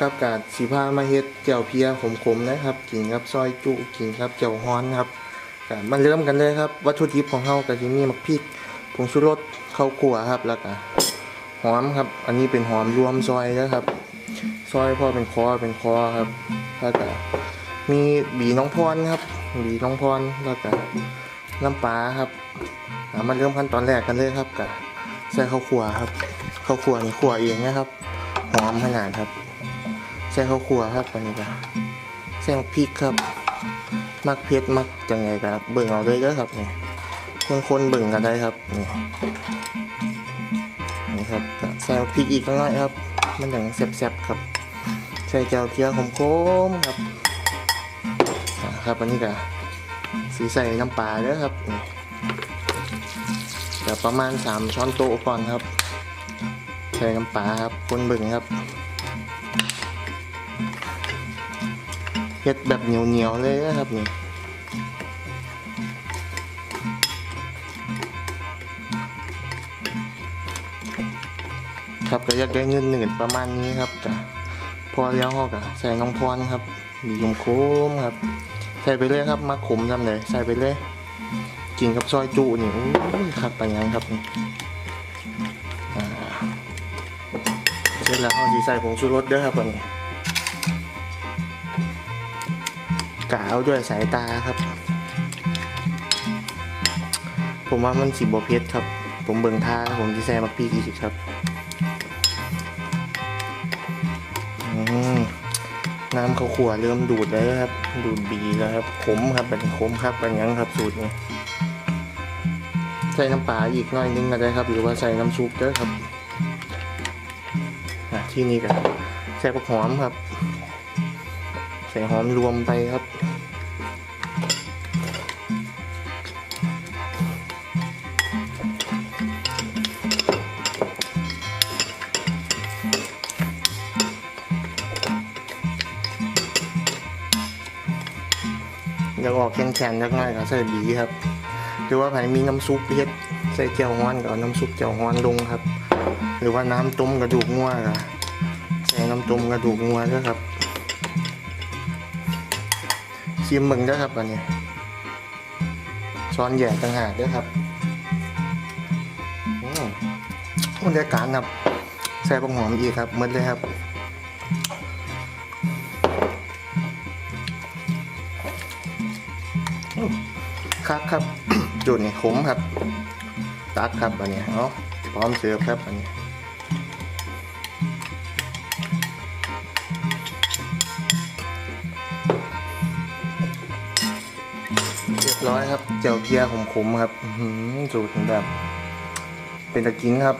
กับกาดสีผ้ามาเฮ็ดเจียวเพียขมๆนะครับ กินกับซอยจุกินครับเจียวฮ้อนครับก็มาเริ่มกันเลยครับ วัตถุดิบของเฮาก็สิมีมักพริกผงชูรสข้าวคั่วครับแล้วก็หอมครับ อันนี้เป็นหอมรวมซอยนะครับ ซอยพอเป็นคอเป็นคอครับแล้วก็มีบีน้องพรครับบีน้องพรแล้วก็น้ำปลาครับมาเริ่มขั้นตอนแรกกันเลยครับกับใส่ข้าวคั่วครับข้าวคั่วนี่คั่วเองนะครับหอมขนาดครับ ส่ข้าวคั่วครับอันนี้ก็ใส่พริกครับ มักเผ็ดมักจังไงครับเบิ่งเอาเลยเด้อครับเนี่คนคนเบิ่งกันได้ครับนี่นี่ครับใส่พริกอีกหน่อยครับ มันอย่างแซ่บๆครับ ใส่แก้วเพียวขมๆครับครับอันนี้ก็สีใส่น้ำปลาเด้อครับเดี๋ยวประมาณสามช้อนโต๊ะก่อนครับ ใส่น้ำปลาครับคนเบิ่งครับ เฮ็ดแบบเหนียวๆเลยนะครับนี่ครับก็อยากได้เงินหนึ่งประมาณนี้ครับก็พอแล้วก็ก็ใส่น้องพรครับ มียมโค้มครับ ใส่ไปเลยครับมาขมทำเลยใส่ไปเลยกินกับซอยจุนี่โอ้ยครับไปยังครับนี่อ่าเสร็จแล้วเอาสีใส่ผงชูรสด้อครับอัน กะเอาด้วยสายตาครับ ผมว่ามันสีบอเพชรครับ ผมเบิ่งท่าผมที่แซมักพี่กี่สิครับน้ำข้าวขัวเริ่มดูดแล้วครับ ดูดบีแล้วครับขมครับเป็นขมครับเป็นยังครับสูตรนี้ใส่น้ำปลาอีกน่อยนึงก็ได้ครับ หรือว่าใส่น้ำซุปเด้ครับที่นี่ก็ใส่ผักหอมครับ ส่หอมรวมไปครับ อยากออกแข็งๆสักหน่อยก็ใส่บีครับ หรือว่าใครมีน้ำซุปเฮ็ดใส่เจียวฮ้อนก็เอาน้ำซุปเจียวฮ้อนลงครับ หรือว่าน้ำต้มกระดูกงัวก็ใส่น้ำต้มกระดูกงัวด้วยครับ ชิมมึงด้วยครับอันนี้ช้อนแหย่ต่างหากด้วยครับอืมบรรยากาศครับใส่ปังหอมอีกครับหมดเลยครับครับครับจุดนี่ขมครับ ตักครับอันนี้เอาพร้อมเสิร์ฟครับอันนี้ ร้อยครับเจียวเพียขมๆครับสูตรแบบ เป็นตะกินครับ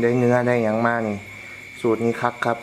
ได้เนื้อได้อย่างมากนี่ สูตรนี้คักครับ